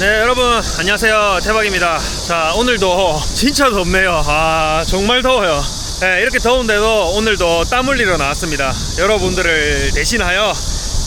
네 여러분 안녕하세요. 대박입니다. 자 오늘도 진짜 덥네요. 아 정말 더워요. 네, 이렇게 더운데도 오늘도 땀 흘리러 나왔습니다. 여러분들을 대신하여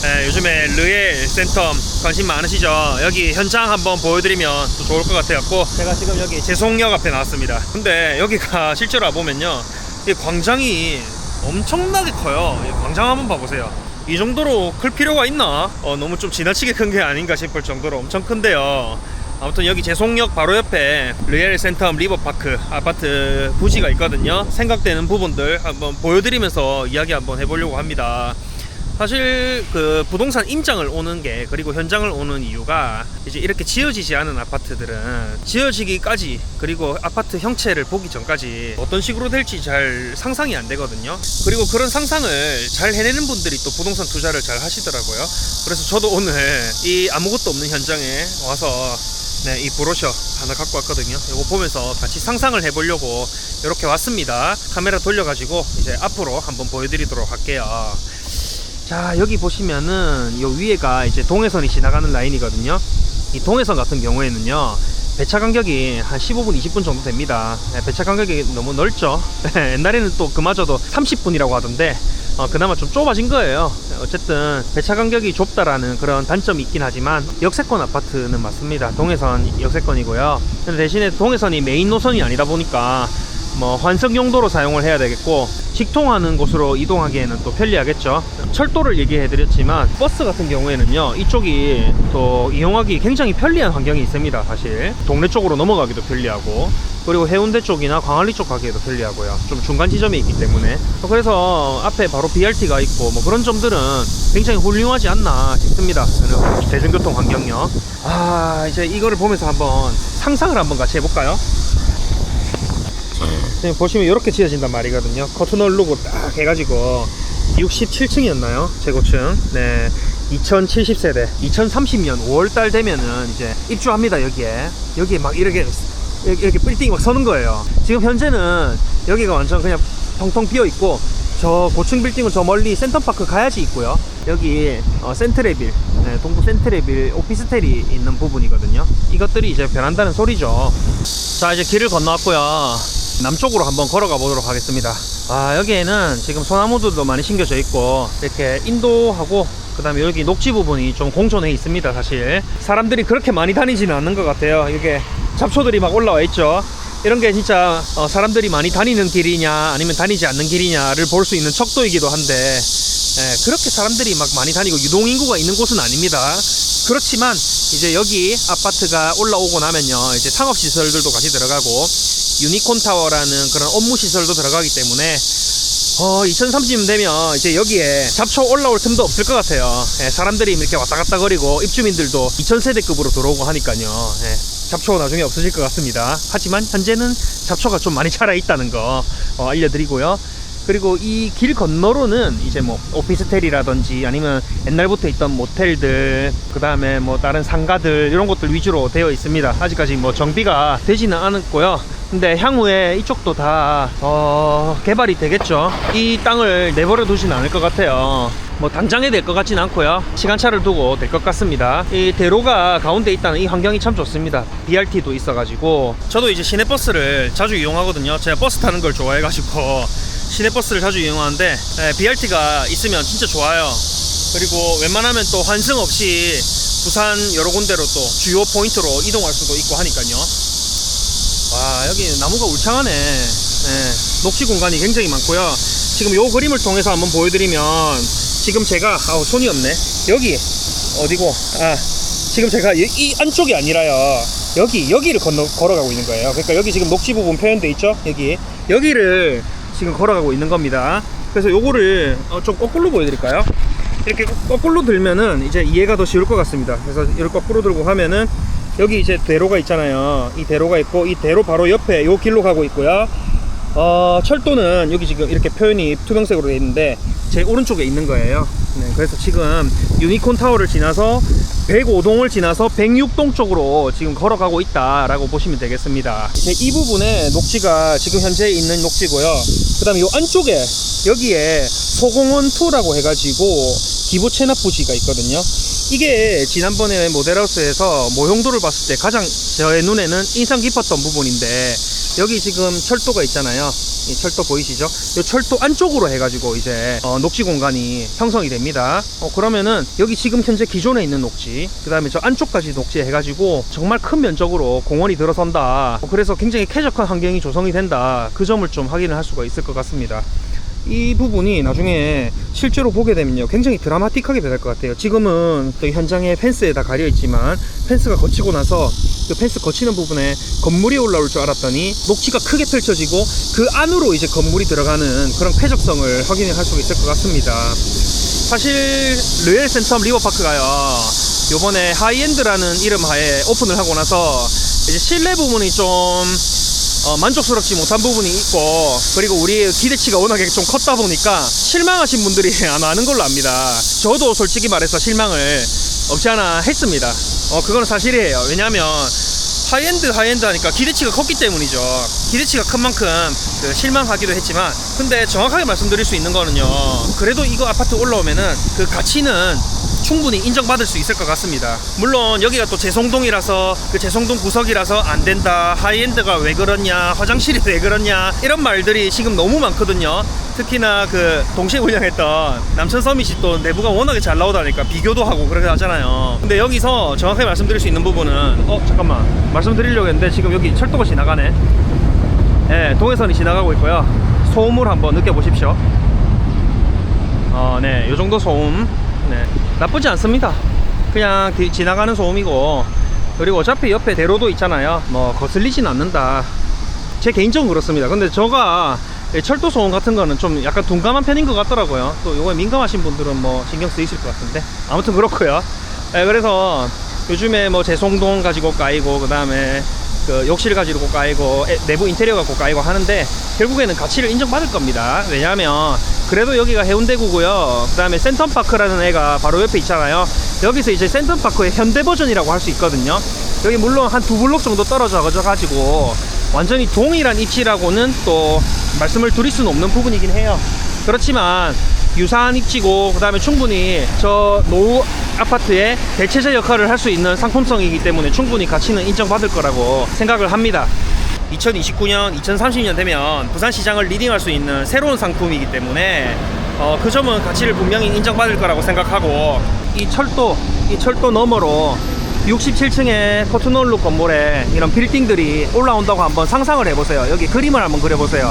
네, 요즘에 르엘 센텀 관심 많으시죠? 여기 현장 한번 보여드리면 또 좋을 것 같아갖고 제가 지금 여기 제송역 앞에 나왔습니다. 근데 여기가 실제로 와보면요 이 광장이 엄청나게 커요. 이 광장 한번 봐보세요 이 정도로 클 필요가 있나? 어, 너무 좀 지나치게 큰 게 아닌가 싶을 정도로 엄청 큰데요. 아무튼 여기 제송역 바로 옆에 리얼 센텀 리버파크 아파트 부지가 있거든요. 생각되는 부분들 한번 보여드리면서 이야기 한번 해보려고 합니다. 사실 그 부동산 임장을 오는 게 그리고 현장을 오는 이유가 이제 이렇게 지어지지 않은 아파트들은 지어지기까지 그리고 아파트 형체를 보기 전까지 어떤 식으로 될지 잘 상상이 안 되거든요. 그리고 그런 상상을 잘 해내는 분들이 또 부동산 투자를 잘 하시더라고요. 그래서 저도 오늘 이 아무것도 없는 현장에 와서 네, 이 브로셔 하나 갖고 왔거든요. 이거 보면서 같이 상상을 해보려고 이렇게 왔습니다. 카메라 돌려가지고 이제 앞으로 한번 보여드리도록 할게요. 자 여기 보시면은 요 위에가 이제 동해선이 지나가는 라인이거든요. 이 동해선 같은 경우에는요 배차 간격이 한 15분 20분 정도 됩니다. 네, 배차 간격이 너무 넓죠? 옛날에는 또 그마저도 30분이라고 하던데 어, 그나마 좀 좁아진 거예요. 어쨌든 배차 간격이 좁다라는 그런 단점이 있긴 하지만 역세권 아파트는 맞습니다. 동해선 역세권이고요. 근데 대신에 동해선이 메인 노선이 아니다 보니까 뭐 환승 용도로 사용을 해야 되겠고 직통하는 곳으로 이동하기에는 또 편리하겠죠. 철도를 얘기해 드렸지만 버스 같은 경우에는요 이쪽이 또 이용하기 굉장히 편리한 환경이 있습니다 사실. 동네 쪽으로 넘어가기도 편리하고 그리고 해운대 쪽이나 광안리 쪽 가기에도 편리하고요. 좀 중간 지점에 있기 때문에. 그래서 앞에 바로 BRT가 있고 뭐 그런 점들은 굉장히 훌륭하지 않나 싶습니다 대중교통 환경요. 아 이제 이거를 보면서 한번 상상을 한번 같이 해볼까요 지금 보시면 이렇게 지어진단 말이거든요. 커튼홀 룩으로 딱 해가지고 67층이었나요? 재고층. 네. 2070세대. 2030년 5월달 되면은 이제 입주합니다, 여기에. 여기에 막 이렇게, 이렇게, 빌딩이 막 서는 거예요. 지금 현재는 여기가 완전 그냥 텅텅 비어 있고, 저 고층 빌딩은 저 멀리 센터파크 가야지 있고요. 여기 어, 센트레빌, 네, 동부 센트레빌 오피스텔이 있는 부분이거든요. 이것들이 이제 변한다는 소리죠. 자, 이제 길을 건너왔고요. 남쪽으로 한번 걸어가 보도록 하겠습니다. 아, 여기에는 지금 소나무들도 많이 심겨져 있고, 이렇게 인도하고, 그 다음에 여기 녹지 부분이 좀 공존해 있습니다, 사실. 사람들이 그렇게 많이 다니지는 않는 것 같아요. 이게 잡초들이 막 올라와 있죠. 이런 게 진짜 어, 사람들이 많이 다니는 길이냐, 아니면 다니지 않는 길이냐를 볼 수 있는 척도이기도 한데, 예, 그렇게 사람들이 막 많이 다니고 유동인구가 있는 곳은 아닙니다. 그렇지만 이제 여기 아파트가 올라오고 나면요, 이제 상업시설들도 같이 들어가고, 유니콘 타워라는 그런 업무 시설도 들어가기 때문에 어 2030년 되면 이제 여기에 잡초 올라올 틈도 없을 것 같아요. 예, 사람들이 이렇게 왔다 갔다 거리고 입주민들도 2000세대급으로 들어오고 하니까요. 예, 잡초 나중에 없어질 것 같습니다. 하지만 현재는 잡초가 좀 많이 자라 있다는 거 어, 알려드리고요. 그리고 이 길 건너로는 이제 뭐 오피스텔이라든지 아니면 옛날부터 있던 모텔들 그 다음에 뭐 다른 상가들 이런 것들 위주로 되어 있습니다 아직까지 뭐 정비가 되지는 않았고요 근데 향후에 이쪽도 다 어, 개발이 되겠죠. 이 땅을 내버려 두진 않을 것 같아요. 뭐 당장에 될 것 같진 않고요. 시간차를 두고 될 것 같습니다. 이 대로가 가운데 있다는 이 환경이 참 좋습니다. BRT도 있어가지고. 저도 이제 시내버스를 자주 이용하거든요. 제가 버스 타는 걸 좋아해가지고 시내버스를 자주 이용하는데 BRT가 있으면 진짜 좋아요. 그리고 웬만하면 또 환승 없이 부산 여러 군데로 또 주요 포인트로 이동할 수도 있고 하니까요 와 여기 나무가 울창하네. 예, 녹지 공간이 굉장히 많고요. 지금 요 그림을 통해서 한번 보여드리면 지금 제가 아우 손이 없네. 여기 어디고? 아 지금 제가 이, 이 안쪽이 아니라요. 여기 여기를 건너 걸어가고 있는 거예요. 그러니까 여기 지금 녹지 부분 표현돼 있죠? 여기. 여기를 지금 걸어가고 있는 겁니다. 그래서 요거를 어, 좀 거꾸로 보여드릴까요? 이렇게 거꾸로 들면은 이제 이해가 더 쉬울 것 같습니다. 그래서 이렇게 거꾸로 들고 하면은 여기 이제 대로가 있잖아요 이 대로가 있고 이 대로 바로 옆에 요 길로 가고 있고요 어, 철도는 여기 지금 이렇게 표현이 투명색으로 되어 있는데 제 오른쪽에 있는 거예요 네, 그래서 지금 유니콘 타워를 지나서 105동을 지나서 106동 쪽으로 지금 걸어가고 있다라고 보시면 되겠습니다. 이제 이 부분에 녹지가 지금 현재 있는 녹지고요. 그 다음에 이 안쪽에 여기에 소공원 2라고 해가지고 기부 체납 부지가 있거든요. 이게 지난번에 모델하우스에서 모형도를 봤을 때 가장 저의 눈에는 인상 깊었던 부분인데 여기 지금 철도가 있잖아요. 이 철도 보이시죠? 이 철도 안쪽으로 해가지고 이제 어, 녹지 공간이 형성이 됩니다. 어, 그러면은 여기 지금 현재 기존에 있는 녹지, 그 다음에 저 안쪽까지 녹지 해가지고 정말 큰 면적으로 공원이 들어선다. 어, 그래서 굉장히 쾌적한 환경이 조성이 된다. 그 점을 좀 확인을 할 수가 있을 것 같습니다. 이 부분이 나중에 실제로 보게 되면요 굉장히 드라마틱하게 될것 같아요. 지금은 또 현장에 펜스에 다 가려 있지만 펜스가 거치고 나서 그 펜스 거치는 부분에 건물이 올라올 줄 알았더니 녹지가 크게 펼쳐지고 그 안으로 이제 건물이 들어가는 그런 쾌적성을 확인할 수 있을 것 같습니다. 사실 르엘 센텀 리버파크가요 요번에 하이엔드라는 이름 하에 오픈을 하고 나서 이제 실내 부분이 좀 어, 만족스럽지 못한 부분이 있고 그리고 우리 기대치가 워낙에 좀 컸다 보니까 실망하신 분들이 안 많은 걸로 압니다. 저도 솔직히 말해서 실망을 없지 않아 했습니다. 어 그거는 사실이에요. 왜냐하면 하이엔드 하이엔드 하니까 기대치가 컸기 때문이죠. 기대치가 큰 만큼 그 실망하기도 했지만 근데 정확하게 말씀드릴 수 있는 거는요. 그래도 이거 아파트 올라오면은 그 가치는 충분히 인정받을 수 있을 것 같습니다. 물론 여기가 또 재송동이라서 그 재송동 구석이라서 안 된다. 하이엔드가 왜 그러냐, 화장실이 왜 그러냐 이런 말들이 지금 너무 많거든요. 특히나 그 동시에 운영했던 남천 서밋이 또 내부가 워낙에 잘 나오다니까 비교도 하고 그렇게 하잖아요. 근데 여기서 정확하게 말씀드릴 수 있는 부분은 어 잠깐만 말씀드리려고 했는데 지금 여기 철도가 지나가네. 네, 동해선이 지나가고 있고요. 소음을 한번 느껴보십시오. 어, 네, 요 정도 소음. 네, 나쁘지 않습니다. 그냥 디- 지나가는 소음이고, 그리고 어차피 옆에 대로도 있잖아요. 뭐, 거슬리진 않는다. 제 개인적으로 그렇습니다. 근데 저가 이 철도 소음 같은 거는 좀 약간 둔감한 편인 것 같더라고요. 또 요거에 민감하신 분들은 뭐 신경 쓰이실 것 같은데. 아무튼 그렇고요 네, 그래서 요즘에 뭐 재송동 가지고 까이고, 그 다음에 그 욕실 가지고 까이고 에- 내부 인테리어 갖고 까이고 하는데 결국에는 가치를 인정받을 겁니다. 왜냐하면 그래도 여기가 해운대구고요. 그 다음에 센텀파크라는 애가 바로 옆에 있잖아요. 여기서 이제 센텀파크의 현대 버전이라고 할 수 있거든요. 여기 물론 한 두 블록 정도 떨어져 가지고 완전히 동일한 입지라고는 또 말씀을 드릴 수는 없는 부분이긴 해요. 그렇지만 유사한 입지고 그 다음에 충분히 저 노후 아파트의 대체제 역할을 할 수 있는 상품성이기 때문에 충분히 가치는 인정받을 거라고 생각을 합니다. 2029년, 2030년 되면 부산 시장을 리딩할 수 있는 새로운 상품이기 때문에 어, 그 점은 가치를 분명히 인정받을 거라고 생각하고 이 철도, 이 철도 너머로 67층의 커튼홀로 건물에 이런 빌딩들이 올라온다고 한번 상상을 해보세요. 여기 그림을 한번 그려보세요.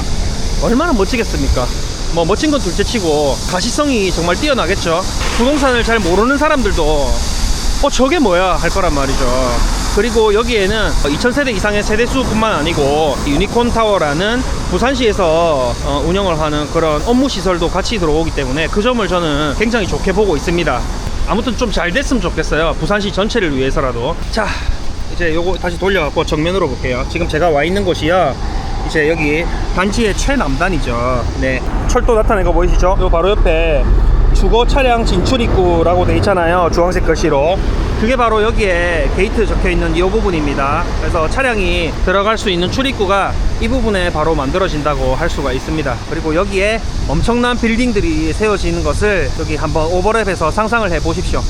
얼마나 멋지겠습니까? 뭐 멋진 건 둘째치고 가시성이 정말 뛰어나겠죠. 부동산을 잘 모르는 사람들도 어 저게 뭐야 할 거란 말이죠. 그리고 여기에는 2000세대 이상의 세대수뿐만 아니고 유니콘 타워라는 부산시에서 어, 운영을 하는 그런 업무 시설도 같이 들어오기 때문에 그 점을 저는 굉장히 좋게 보고 있습니다. 아무튼 좀 잘 됐으면 좋겠어요. 부산시 전체를 위해서라도. 자, 이제 요거 다시 돌려갖고 정면으로 볼게요. 지금 제가 와 있는 곳이요. 이제 여기 단지의 최남단이죠. 네. 철도 나타낸 거 보이시죠? 요 바로 옆에 주거 차량 진출 입구라고 돼 있잖아요. 주황색 글씨로. 그게 바로 여기에 게이트 적혀 있는 이 부분입니다. 그래서 차량이 들어갈 수 있는 출입구가 이 부분에 바로 만들어진다고 할 수가 있습니다. 그리고 여기에 엄청난 빌딩들이 세워지는 것을 여기 한번 오버랩해서 상상을 해 보십시오.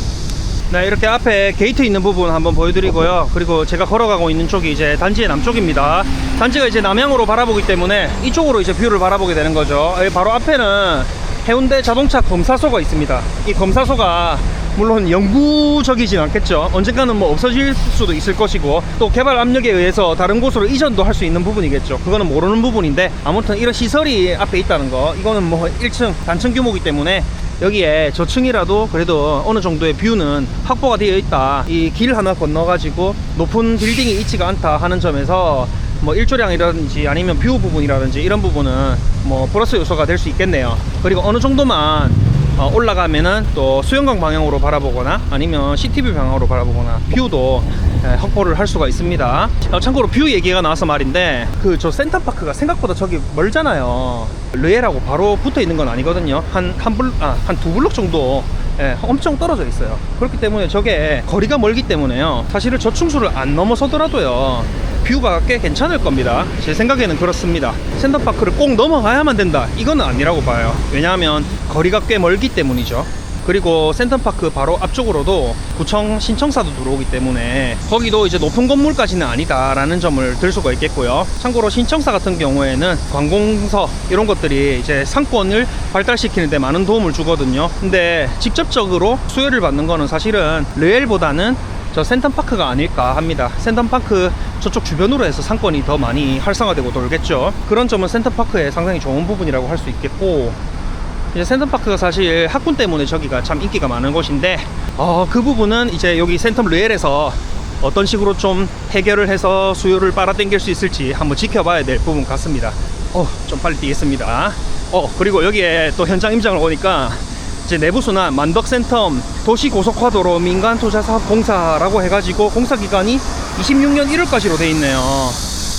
네, 이렇게 앞에 게이트 있는 부분 한번 보여드리고요. 그리고 제가 걸어가고 있는 쪽이 이제 단지의 남쪽입니다. 단지가 이제 남향으로 바라보기 때문에 이쪽으로 이제 뷰를 바라보게 되는 거죠. 바로 앞에는 해운대 자동차 검사소가 있습니다. 이 검사소가 물론 영구적이진 않겠죠. 언젠가는 뭐 없어질 수도 있을 것이고 또 개발 압력에 의해서 다른 곳으로 이전도 할 수 있는 부분이겠죠. 그거는 모르는 부분인데 아무튼 이런 시설이 앞에 있다는 거 이거는 뭐 1층 단층 규모이기 때문에 여기에 저층이라도 그래도 어느 정도의 뷰는 확보가 되어 있다. 이 길 하나 건너가지고 높은 빌딩이 있지가 않다 하는 점에서 뭐 일조량이라든지 아니면 뷰 부분이라든지 이런 부분은 뭐 플러스 요소가 될 수 있겠네요. 그리고 어느 정도만 어, 올라가면은 또 수영강 방향으로 바라보거나 아니면 CTV 방향으로 바라보거나 뷰도 예, 확보를 할 수가 있습니다. 어, 참고로 뷰 얘기가 나와서 말인데 그 저 센터파크가 생각보다 저기 멀잖아요. 르에라고 바로 붙어 있는 건 아니거든요. 한 한 블, 아, 한 두 블록 정도 예, 엄청 떨어져 있어요. 그렇기 때문에 저게 거리가 멀기 때문에요. 사실은 저층수를 안 넘어서더라도요. 뷰가 꽤 괜찮을 겁니다. 제 생각에는 그렇습니다. 센터파크를 꼭 넘어가야만 된다. 이건 아니라고 봐요. 왜냐하면 거리가 꽤 멀기 때문이죠. 그리고 센텀파크 바로 앞쪽으로도 구청 신청사도 들어오기 때문에 거기도 이제 높은 건물까지는 아니다라는 점을 들 수가 있겠고요. 참고로 신청사 같은 경우에는 관공서 이런 것들이 이제 상권을 발달시키는데 많은 도움을 주거든요. 근데 직접적으로 수혜를 받는 거는 사실은 르엘보다는 저 센텀파크가 아닐까 합니다. 센텀파크 저쪽 주변으로 해서 상권이 더 많이 활성화되고 돌겠죠. 그런 점은 센텀파크의 상당히 좋은 부분이라고 할 수 있겠고 이제 센텀파크가 사실 학군 때문에 저기가 참 인기가 많은 곳인데 어, 그 부분은 이제 여기 센텀 르엘에서 어떤 식으로 좀 해결을 해서 수요를 빨아당길 수 있을지 한번 지켜봐야 될 부분 같습니다. 어, 좀 빨리 뛰겠습니다. 어, 그리고 여기에 또 현장 임장을 오니까 이제 내부순환 만덕 센텀 도시 고속화도로 민간 투자 사업 공사라고 해가지고 공사 기간이 26년 1월까지로 돼 있네요.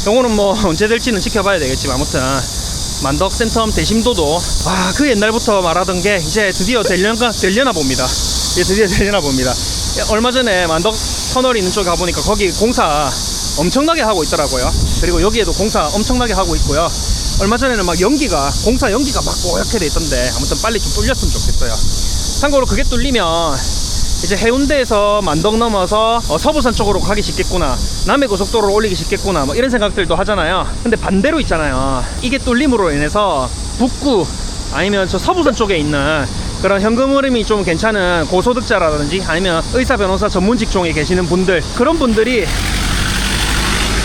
요거는 뭐 언제 될지는 지켜봐야 되겠지만 아무튼 만덕 센텀 대심도도 아 그 옛날부터 말하던 게 이제 드디어 되려나, 되려나 봅니다. 이제 드디어 되려나 봅니다. 얼마 전에 만덕 터널 있는 쪽 가보니까 거기 공사 엄청나게 하고 있더라고요. 그리고 여기에도 공사 엄청나게 하고 있고요. 얼마 전에는 막 연기가 공사 연기가 막 뽀얗게 돼 있던데 아무튼 빨리 좀 뚫렸으면 좋겠어요. 참고로 그게 뚫리면 이제 해운대에서 만덕 넘어서 어, 서부산 쪽으로 가기 쉽겠구나. 남해 고속도로로 올리기 쉽겠구나. 뭐 이런 생각들도 하잖아요. 근데 반대로 있잖아요. 이게 뚫림으로 인해서 북구 아니면 저 서부산 쪽에 있는 그런 현금 흐름이 좀 괜찮은 고소득자라든지 아니면 의사 변호사 전문 직종에 계시는 분들 그런 분들이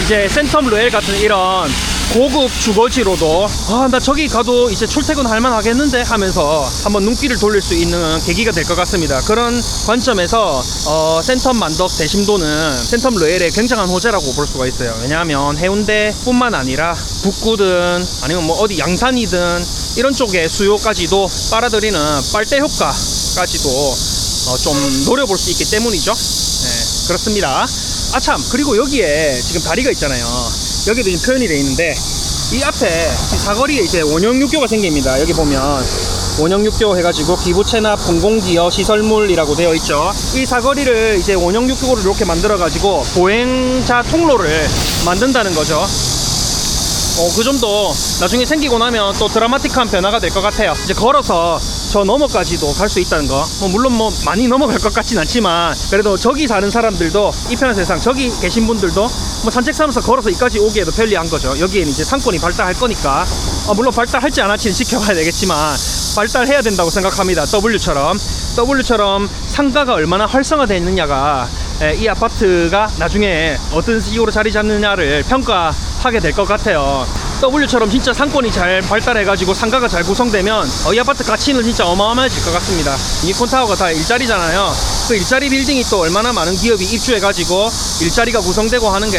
이제 센텀 루엘 같은 이런 고급 주거지로도 아 나 저기 가도 이제 출퇴근 할만 하겠는데 하면서 한번 눈길을 돌릴 수 있는 계기가 될 것 같습니다. 그런 관점에서 어, 센텀 만덕 대심도는 센텀 루엘의 굉장한 호재라고 볼 수가 있어요. 왜냐하면 해운대 뿐만 아니라 북구든 아니면 뭐 어디 양산이든 이런 쪽의 수요까지도 빨아들이는 빨대 효과까지도 어, 좀 노려볼 수 있기 때문이죠. 네 그렇습니다. 아 참. 그리고 여기에 지금 다리가 있잖아요 여기도 지금 표현이 돼 있는데 이 앞에 이 사거리에 이제 원형육교가 생깁니다. 여기 보면 원형육교 해가지고 기부 체납 공공기여 시설물이라고 되어 있죠. 이 사거리를 이제 원형육교를 이렇게 만들어 가지고 보행자 통로를 만든다는 거죠. 어, 그 점도 나중에 생기고 나면 또 드라마틱한 변화가 될 것 같아요. 이제 걸어서 저 너머까지도 갈 수 있다는 거. 뭐 물론 뭐 많이 넘어갈 것 같진 않지만 그래도 저기 사는 사람들도 이 편한 세상 저기 계신 분들도 뭐 산책 삼아서 걸어서 이까지 오기에도 편리한 거죠. 여기에는 이제 상권이 발달할 거니까 어, 물론 발달할지 안 할지는 지켜봐야 되겠지만 발달해야 된다고 생각합니다. W처럼 W처럼 상가가 얼마나 활성화되느냐가 에, 이 아파트가 나중에 어떤 식으로 자리 잡느냐를 평가하게 될 것 같아요. W처럼 진짜 상권이 잘 발달해가지고 상가가 잘 구성되면 어, 이 아파트 가치는 진짜 어마어마해질 것 같습니다. 유니콘타워가 다 일자리잖아요. 그 일자리 빌딩이 또 얼마나 많은 기업이 입주해가지고 일자리가 구성되고 하는 게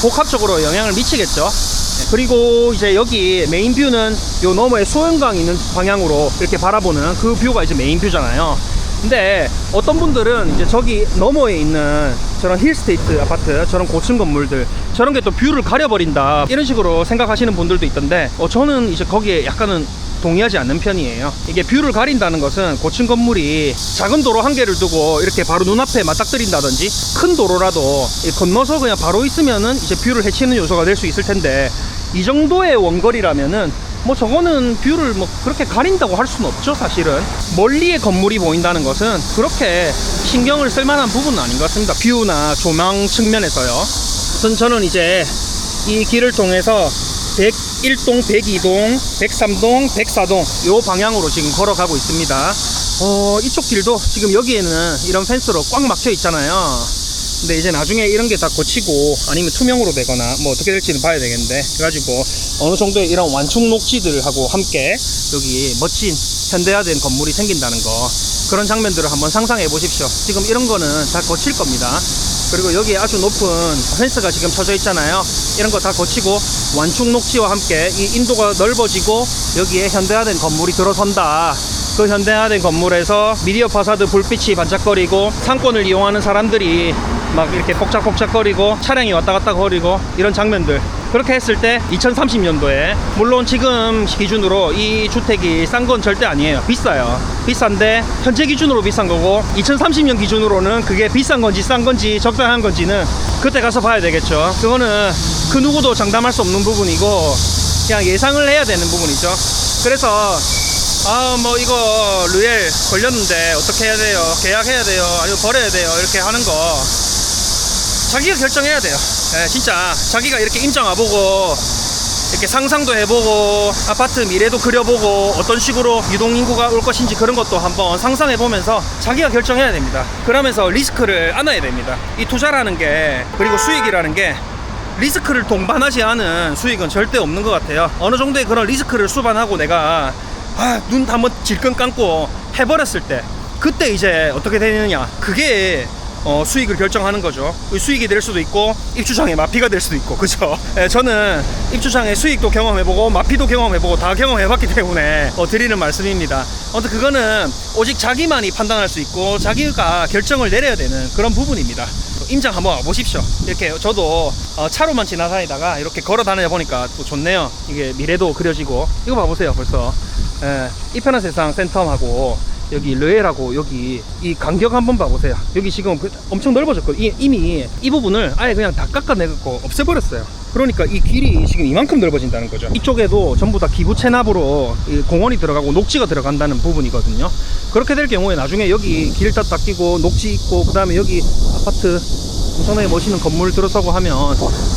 복합적으로 영향을 미치겠죠. 네, 그리고 이제 여기 메인 뷰는 요 너머에 소연강 있는 방향으로 이렇게 바라보는 그 뷰가 이제 메인 뷰잖아요. 근데 어떤 분들은 이제 저기 너머에 있는 저런 힐스테이트 아파트 저런 고층 건물들 저런 게 또 뷰를 가려버린다 이런 식으로 생각하시는 분들도 있던데 어, 저는 이제 거기에 약간은 동의하지 않는 편이에요. 이게 뷰를 가린다는 것은 고층 건물이 작은 도로 한 개를 두고 이렇게 바로 눈앞에 맞닥뜨린다든지 큰 도로라도 이 건너서 그냥 바로 있으면은 이제 뷰를 해치는 요소가 될 수 있을 텐데 이 정도의 원거리라면은 뭐 저거는 뷰를 뭐 그렇게 가린다고 할 수는 없죠 사실은. 멀리에 건물이 보인다는 것은 그렇게 신경을 쓸 만한 부분은 아닌 것 같습니다. 뷰나 조망 측면에서요. 우선 저는 이제 이 길을 통해서 101동, 102동, 103동, 104동 요 방향으로 지금 걸어가고 있습니다. 어 이쪽 길도 지금 여기에는 이런 펜스로 꽉 막혀 있잖아요. 근데 이제 나중에 이런 게 다 고치고 아니면 투명으로 되거나 뭐 어떻게 될지는 봐야 되겠는데 그래가지고 어느 정도의 이런 완충 녹지들하고 함께 여기 멋진 현대화된 건물이 생긴다는 거 그런 장면들을 한번 상상해 보십시오. 지금 이런 거는 다 고칠 겁니다. 그리고 여기에 아주 높은 펜스가 지금 쳐져 있잖아요. 이런 거다 고치고 완충 녹지와 함께 이 인도가 넓어지고 여기에 현대화된 건물이 들어선다. 그 현대화된 건물에서 미디어 파사드 불빛이 반짝거리고 상권을 이용하는 사람들이 막 이렇게 폭작폭작거리고 차량이 왔다 갔다 거리고 이런 장면들. 그렇게 했을 때 2030년도에 물론 지금 기준으로 이 주택이 싼 건 절대 아니에요. 비싸요. 비싼데 현재 기준으로 비싼 거고 2030년 기준으로는 그게 비싼 건지 싼 건지 적당한 건지는 그때 가서 봐야 되겠죠. 그거는 그 누구도 장담할 수 없는 부분이고 그냥 예상을 해야 되는 부분이죠. 그래서 아 뭐 이거 르엘 걸렸는데 어떻게 해야 돼요? 계약해야 돼요? 아니면 버려야 돼요? 이렇게 하는 거 자기가 결정해야 돼요. 예, 진짜 자기가 이렇게 임장 와보고 이렇게 상상도 해보고 아파트 미래도 그려보고 어떤 식으로 유동인구가 올 것인지 그런 것도 한번 상상해보면서 자기가 결정해야 됩니다. 그러면서 리스크를 안아야 됩니다. 이 투자라는 게 그리고 수익이라는 게 리스크를 동반하지 않은 수익은 절대 없는 것 같아요. 어느 정도의 그런 리스크를 수반하고 내가 아, 눈 한번 질끈 감고 해버렸을 때 그때 이제 어떻게 되느냐. 그게 어, 수익을 결정하는 거죠. 그 수익이 될 수도 있고 입주장의 마피가 될 수도 있고 그죠? 예, 저는 입주장의 수익도 경험해보고 마피도 경험해보고 다 경험해봤기 때문에 어, 드리는 말씀입니다. 아무튼 그거는 오직 자기만이 판단할 수 있고 자기가 결정을 내려야 되는 그런 부분입니다. 임장 한번 와보십시오. 이렇게 저도 어, 차로만 지나다니다가 이렇게 걸어 다녀 보니까 또 좋네요. 이게 미래도 그려지고 이거 봐보세요 벌써 예, 이 편한 세상 센텀하고 여기 르엘하고 여기 이 간격 한번 봐보세요. 여기 지금 그- 엄청 넓어졌고 이, 이미 이 부분을 아예 그냥 다 깎아내고 없애버렸어요. 그러니까 이 길이 지금 이만큼 넓어진다는 거죠. 이쪽에도 전부 다 기부 체납으로 이 공원이 들어가고 녹지가 들어간다는 부분이거든요. 그렇게 될 경우에 나중에 여기 길 다 닦이고 녹지 있고 그 다음에 여기 아파트 엄청나게 멋있는 건물 들어서고 하면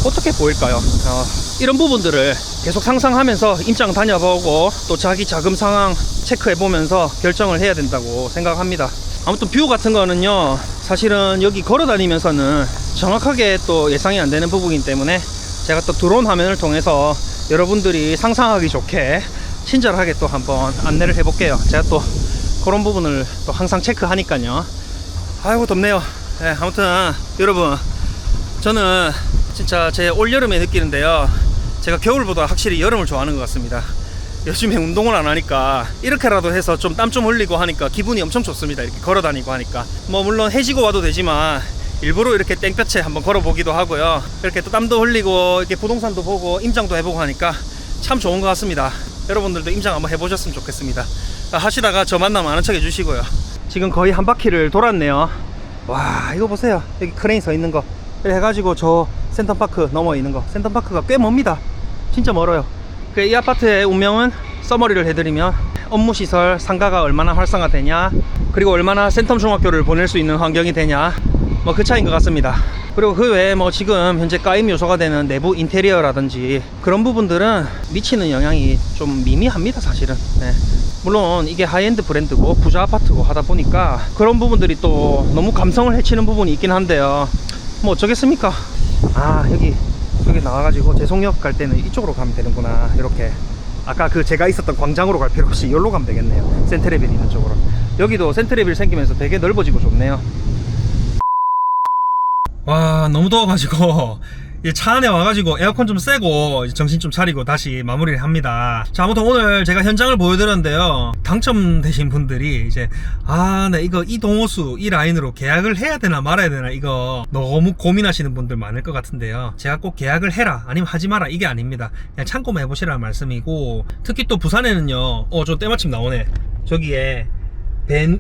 어떻게 보일까요? 어, 이런 부분들을 계속 상상하면서 임장 다녀보고 또 자기 자금 상황 체크해 보면서 결정을 해야 된다고 생각합니다. 아무튼 뷰 같은 거는요, 사실은 여기 걸어 다니면서는 정확하게 또 예상이 안 되는 부분이기 때문에 제가 또 드론 화면을 통해서 여러분들이 상상하기 좋게 친절하게 또 한번 안내를 해볼게요. 제가 또 그런 부분을 또 항상 체크하니까요. 아이고 덥네요. 네, 아무튼 여러분 저는 진짜 제 올 여름에 느끼는데요. 제가 겨울보다 확실히 여름을 좋아하는 것 같습니다. 요즘에 운동을 안 하니까 이렇게라도 해서 좀 땀 좀 흘리고 하니까 기분이 엄청 좋습니다. 이렇게 걸어 다니고 하니까 뭐 물론 해지고 와도 되지만 일부러 이렇게 땡볕에 한번 걸어 보기도 하고요. 이렇게 또 땀도 흘리고 이렇게 부동산도 보고 임장도 해보고 하니까 참 좋은 것 같습니다. 여러분들도 임장 한번 해보셨으면 좋겠습니다. 아, 하시다가 저 만나면 아는 척 해주시고요. 지금 거의 한 바퀴를 돌았네요. 와 이거 보세요 여기 크레인 서 있는 거 해가지고 저 센텀파크 넘어 있는 거. 센텀파크가 꽤 멉니다. 진짜 멀어요. 그 이 아파트의 운명은 써머리를 해드리면 업무시설 상가가 얼마나 활성화되냐 그리고 얼마나 센텀 중학교를 보낼 수 있는 환경이 되냐 뭐 그 차이인 것 같습니다. 그리고 그 외에 뭐 지금 현재 까임 요소가 되는 내부 인테리어라든지 그런 부분들은 미치는 영향이 좀 미미합니다 사실은. 네. 물론 이게 하이엔드 브랜드고 부자 아파트고 하다 보니까 그런 부분들이 또 너무 감성을 해치는 부분이 있긴 한데요 뭐 어쩌겠습니까? 아 여기 여기 나와가지고 재송역 갈 때는 이쪽으로 가면 되는구나 이렇게. 아까 그 제가 있었던 광장으로 갈 필요 없이 여기로 가면 되겠네요. 센트레빌 있는 쪽으로. 여기도 센트레빌 생기면서 되게 넓어지고 좋네요. 와 너무 더워가지고. 이 차 안에 와가지고 에어컨 좀 쐬고 정신 좀 차리고 다시 마무리를 합니다. 자 아무튼 오늘 제가 현장을 보여드렸는데요. 당첨되신 분들이 이제 아, 네 이거 이 동호수 이 라인으로 계약을 해야 되나 말아야 되나 이거 너무 고민하시는 분들 많을 것 같은데요. 제가 꼭 계약을 해라 아니면 하지 마라 이게 아닙니다. 그냥 참고만 해보시라는 말씀이고 특히 또 부산에는요. 어 저 때마침 나오네. 저기에 벤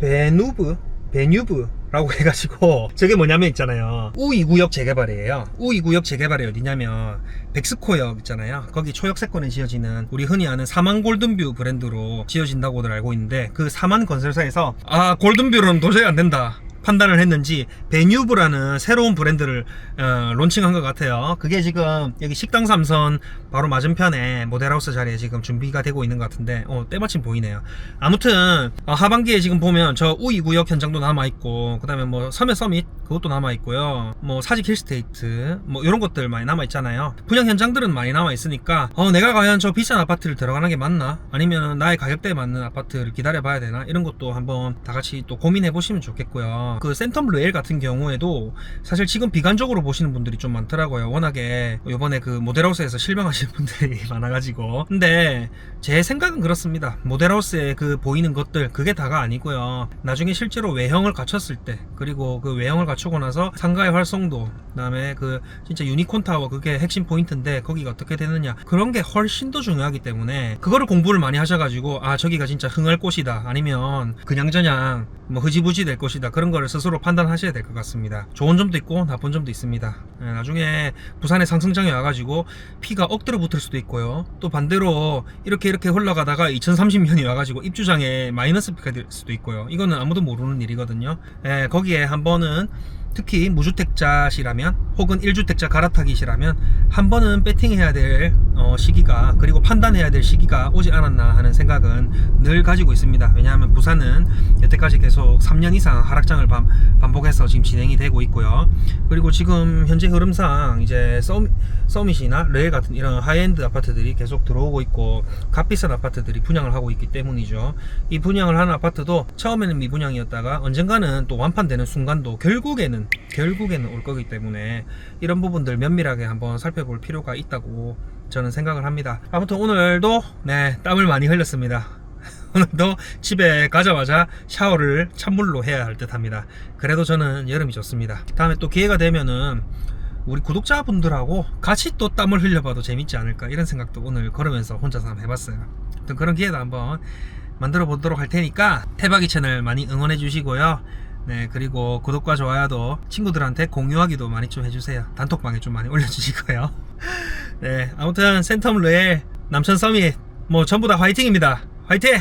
베누브 베뉴브 라고 해가지고 저게 뭐냐면 있잖아요. 우2구역 재개발이에요. 우2구역 재개발이 어디냐면 백스코역 있잖아요. 거기 초역세권에 지어지는 우리 흔히 아는 사만 골든뷰 브랜드로 지어진다고들 알고 있는데 그 사만 건설사에서 아 골든뷰로는 도저히 안 된다 판단을 했는지 베뉴브라는 새로운 브랜드를 어, 론칭한 것 같아요. 그게 지금 여기 식당 삼선 바로 맞은편에 모델하우스 자리에 지금 준비가 되고 있는 것 같은데 어, 때마침 보이네요. 아무튼 어, 하반기에 지금 보면 저 우이 구역 현장도 남아 있고 그다음에 뭐 섬의 서밋 그것도 남아 있고요. 뭐 사직 힐스테이트 뭐 이런 것들 많이 남아 있잖아요. 분양 현장들은 많이 남아 있으니까 어, 내가 과연 저 비싼 아파트를 들어가는 게 맞나? 아니면 나의 가격대에 맞는 아파트를 기다려 봐야 되나? 이런 것도 한번 다 같이 또 고민해 보시면 좋겠고요. 그 센텀 루엘 같은 경우에도 사실 지금 비관적으로 보시는 분들이 좀 많더라고요. 워낙에 요번에 그 모델하우스에서 실망하시는 분들이 많아가지고. 근데 제 생각은 그렇습니다. 모델하우스에 그 보이는 것들 그게 다가 아니고요. 나중에 실제로 외형을 갖췄을 때 그리고 그 외형을 갖추고 나서 상가의 활성도 그다음에 그 진짜 유니콘 타워 그게 핵심 포인트인데 거기가 어떻게 되느냐 그런 게 훨씬 더 중요하기 때문에 그거를 공부를 많이 하셔가지고 아 저기가 진짜 흥할 곳이다 아니면 그냥저냥 뭐 흐지부지 될 곳이다 그런 거를 스스로 판단하셔야 될 것 같습니다. 좋은 점도 있고 나쁜 점도 있습니다. 예, 나중에 부산에 상승장에 와가지고 피가 억대로 붙을 수도 있고요. 또 반대로 이렇게 이렇게 흘러가다가 2030년이 와가지고 입주장에 마이너스 피가 될 수도 있고요. 이거는 아무도 모르는 일이거든요. 예, 거기에 한 번은 특히 무주택자시라면 혹은 1주택자 갈아타기시라면 한 번은 배팅해야 될 어, 시기가 그리고 판단해야 될 시기가 오지 않았나 하는 생각은 늘 가지고 있습니다. 왜냐하면 부산은 여태까지 계속 3년 이상 하락장을 반, 반복해서 지금 진행이 되고 있고요. 그리고 지금 현재 흐름상 이제 서미, 서밋이나 레일 같은 이런 하이엔드 아파트들이 계속 들어오고 있고 값비싼 아파트들이 분양을 하고 있기 때문이죠. 이 분양을 하는 아파트도 처음에는 미분양이었다가 언젠가는 또 완판되는 순간도 결국에는 결국에는 올 거기 때문에 이런 부분들 면밀하게 한번 살펴볼 필요가 있다고 저는 생각을 합니다. 아무튼 오늘도 네 땀을 많이 흘렸습니다. 오늘도 집에 가자마자 샤워를 찬물로 해야 할 듯합니다. 그래도 저는 여름이 좋습니다. 다음에 또 기회가 되면은 우리 구독자분들하고 같이 또 땀을 흘려봐도 재밌지 않을까 이런 생각도 오늘 걸으면서 혼자서 한번 해봤어요. 아무튼 그런 기회도 한번 만들어 보도록 할 테니까 태박이 채널 많이 응원해 주시고요. 네 그리고 구독과 좋아요도 친구들한테 공유하기도 많이 좀 해주세요. 단톡방에 좀 많이 올려주시고요. 네 아무튼 센텀 레일 남천 서밋 뭐 전부 다 화이팅입니다. 화이팅!